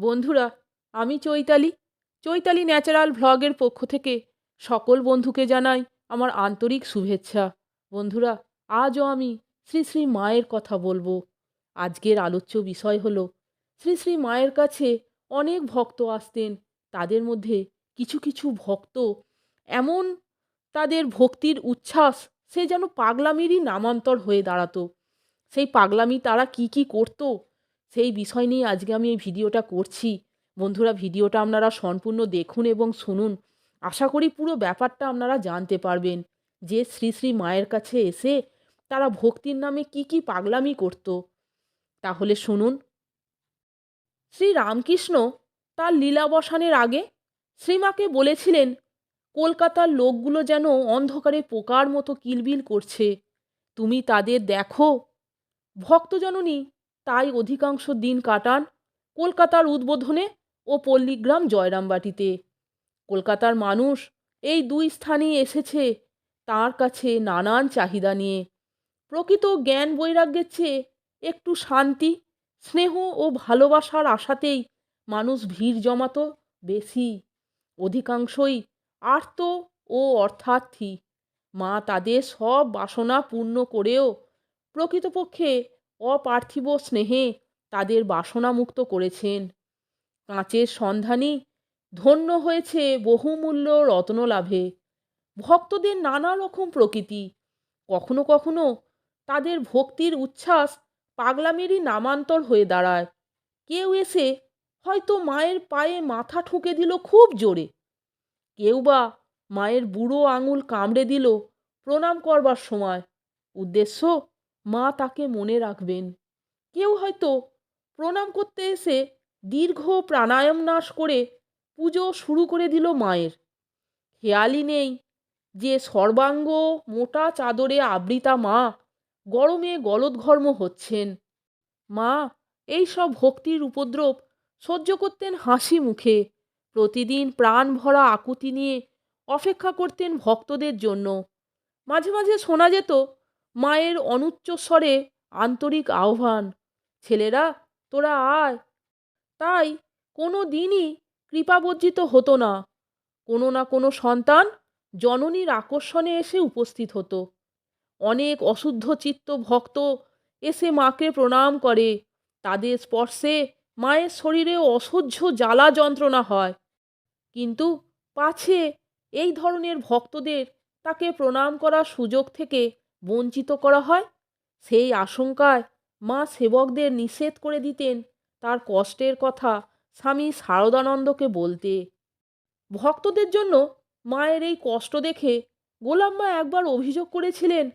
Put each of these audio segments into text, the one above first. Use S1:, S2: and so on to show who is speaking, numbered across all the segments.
S1: বন্ধুরা, আমি চৈতালি। চৈতালি ন্যাচারাল ভ্লগের পক্ষ থেকে সকল বন্ধুকে জানাই আমার আন্তরিক শুভেচ্ছা। বন্ধুরা, আজও আমি শ্রী শ্রী মায়ের কথা বলব। আজকের আলোচ্য বিষয় হল, শ্রী শ্রী মায়ের কাছে অনেক ভক্ত আসতেন, তাদের মধ্যে কিছু কিছু ভক্ত এমন তাদের ভক্তির উচ্ছ্বাস, সে যেন পাগলামিরই নামান্তর হয়ে দাঁড়াতো। সেই পাগলামি তারা কি কি করতো সেই বিষয় নিয়ে আজকে আমি এই ভিডিওটা করছি। বন্ধুরা, ভিডিওটা আপনারা সম্পূর্ণ দেখুন এবং শুনুন। আশা করি পুরো ব্যাপারটা আপনারা জানতে পারবেন যে শ্রী শ্রী মায়ের কাছে এসে তারা ভক্তির নামে কি কি পাগলামি করত। তাহলে শুনুন। শ্রী রামকৃষ্ণ তার লীলাবসানের আগে শ্রীমাকে বলেছিলেন, কলকাতার লোকগুলো যেন অন্ধকারে পোকার মতো কিলবিল করছে। তুমি তাদের দেখো। ভক্তজননী তাই অধিকাংশ দিন কাটান কলকাতার উদ্বোধনে ও পল্লীগ্রাম জয়রামবাটিতে। কলকাতার মানুষ এই দুই স্থানেই এসেছে, তার কাছে নানান চাহিদা নিয়ে। প্রকৃত জ্ঞান বৈরাগ্যের চেয়ে একটু শান্তি, স্নেহ ও ভালোবাসার আশাতেই মানুষ ভিড় জমাতো বেশি। অধিকাংশই আর্ত ও অর্থার্থী। মা তাদের সব বাসনা পূর্ণ করেও প্রকৃতপক্ষে অপার্থিব স্নেহে তাদের বাসনামুক্ত করেছেন। কাঁচের সন্ধানী ধন্য হয়েছে বহুমূল্য রত্নলাভে। ভক্তদের নানা রকম প্রকৃতি। কখনো কখনো তাদের ভক্তির উচ্ছ্বাস পাগলামেরই নামান্তর হয়ে দাঁড়ায়। কেউ এসে হয়তো মায়ের পায়ে মাথা ঠুকে দিল খুব জোরে। কেউ বা মায়ের বুড়ো আঙুল কামড়ে দিল প্রণাম করবার সময়। উদ্দেশ্য মা তাকে মনে রাখবেন। কেউ হয়তো প্রণাম করতে এসে দীর্ঘ প্রাণায়াম নাশ করে পুজো শুরু করে দিল মায়ের। খেয়ালই নেই যে সর্বাঙ্গ মোটা চাদরে আবৃতা মা গরমে গলদঘর্ম হচ্ছেন। মা, এই সব ভক্তির উপদ্রব সহ্য করতেন হাসি মুখে। প্রতিদিন প্রাণ ভরা আকুতি নিয়ে অপেক্ষা করতেন ভক্তদের জন্য। মাঝে মাঝে শোনা যেত মায়ের অনুচ্চস্বরে আন্তরিক আহ্বান, ছেলেরা, তোরা আয়। তাই কোনো দিনই কৃপাবর্জিত হতো না। কোনো না কোনো সন্তান জননীর আকর্ষণে এসে উপস্থিত হতো। অনেক অশুদ্ধ চিত্ত ভক্ত এসে মাকে প্রণাম করে। তাদের স্পর্শে মায়ের শরীরে অসহ্য জ্বালা যন্ত্রণা হয়। কিন্তু পাছে এই ধরনের ভক্তদের তাকে প্রণাম করার সুযোগ থেকে বঞ্চিত করা হয়? সেই আশঙ্কায় মা সেবকদের নিষেধ করে দিতেন তার কষ্টের কথা স্বামী শারদানন্দকে বলতে। ভক্তদের জন্য মায়ের এই কষ্ট দেখে গোলাম্মা একবার অভিযোগ করেছিলেন,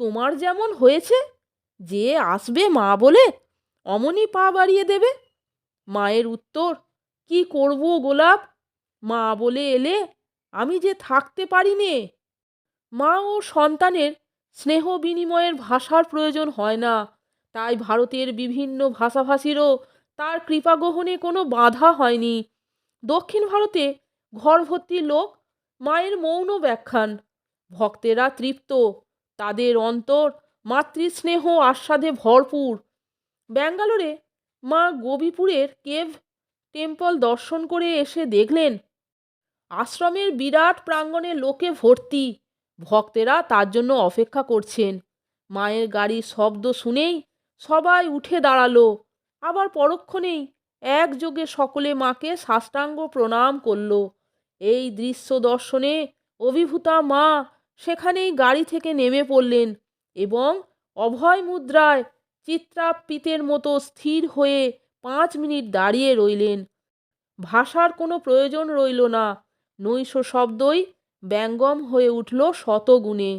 S1: তোমার যেমন হয়েছে, যে আসবে মা বলে অমনি পা বাড়িয়ে দেবে। মায়ের উত্তর, কি করব গোলাপ? মা বলে এলে আমি যে থাকতে পারি নে। মা ও সন্তানের স্নেহ বিনিময়ের ভাষার প্রয়োজন হয় না। তাই ভারতের বিভিন্ন ভাষাভাষীরও তার কৃপা গ্রহণে কোনো বাধা হয়নি। দক্ষিণ ভারতে ঘর ভর্তি লোক, মায়ের মৌন ব্যাখ্যান। ভক্তেরা তৃপ্ত, তাদের অন্তর মাতৃস্নেহ আস্বাদে ভরপুর। ব্যাঙ্গালোরে মা গোবিপুরের কেভ টেম্পল দর্শন করে এসে দেখলেন, আশ্রমের বিরাট প্রাঙ্গণে লোকে ভর্তি। ভক্তেরা তার জন্য অপেক্ষা করছেন। মায়ের গাড়ির শব্দ শুনেই সবাই উঠে দাঁড়াল। আবার পরক্ষণেই একযোগে সকলে মাকে সাষ্টাঙ্গ প্রণাম করল। এই দৃশ্য দর্শনে অভিভূতা মা সেখানেই গাড়ি থেকে নেমে পড়লেন এবং অভয় মুদ্রায় চিত্রাপ্পিতের মতো স্থির হয়ে পাঁচ মিনিট দাঁড়িয়ে রইলেন। ভাষার কোনো প্রয়োজন রইল না, নৈশ শব্দই ব্যঙ্গম হয়ে উঠল শতগুণে।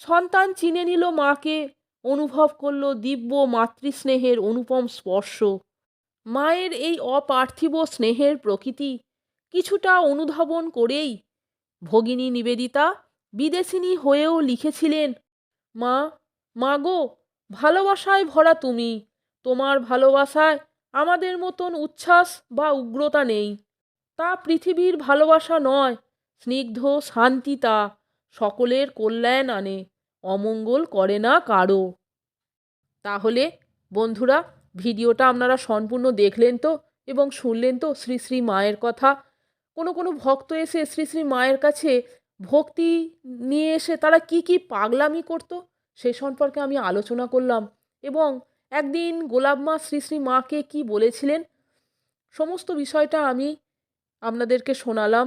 S1: সন্তান চিনে নিল মাকে, অনুভব করল দিব্য মাতৃস্নেহের অনুপম স্পর্শ। মায়ের এই অপার্থিব স্নেহের প্রকৃতি কিছুটা অনুধাবন করেই ভগিনী নিবেদিতা বিদেশিনী হয়েও লিখেছিলেন, মা মাগো ভালোবাসায় ভরা তুমি, তোমার ভালোবাসায় আমাদের মতন উচ্ছ্বাস বা উগ্রতা নেই। তা পৃথিবীর ভালোবাসা নয় স্নিগ্ধ শান্তি তা সকলের কল্যাণ আনে, অমঙ্গল করে না কারও। তাহলে বন্ধুরা, ভিডিওটা আপনারা সম্পূর্ণ দেখলেন তো এবং শুনলেন তো শ্রী শ্রী মায়ের কথা? কোনো কোনো ভক্ত এসে শ্রী শ্রী মায়ের কাছে ভক্তি নিয়ে এসে তারা কি কি পাগলামি করতো? সে সম্পর্কে আমি আলোচনা করলাম এবং একদিন গোলাপ মা শ্রী শ্রী মাকে কি বলেছিলেন? সমস্ত বিষয়টা আমি আপনাদেরকে শোনালাম।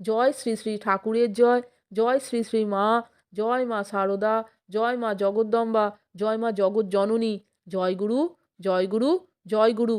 S1: জয় শ্রী শ্রী ঠাকুরের জয় জয় শ্রী শ্রী মা, জয় মা সারদা, জয় মা জগদ্দম্বা, জয় মা জগৎ জননী জয় গুরু জয় গুরু জয় গুরু।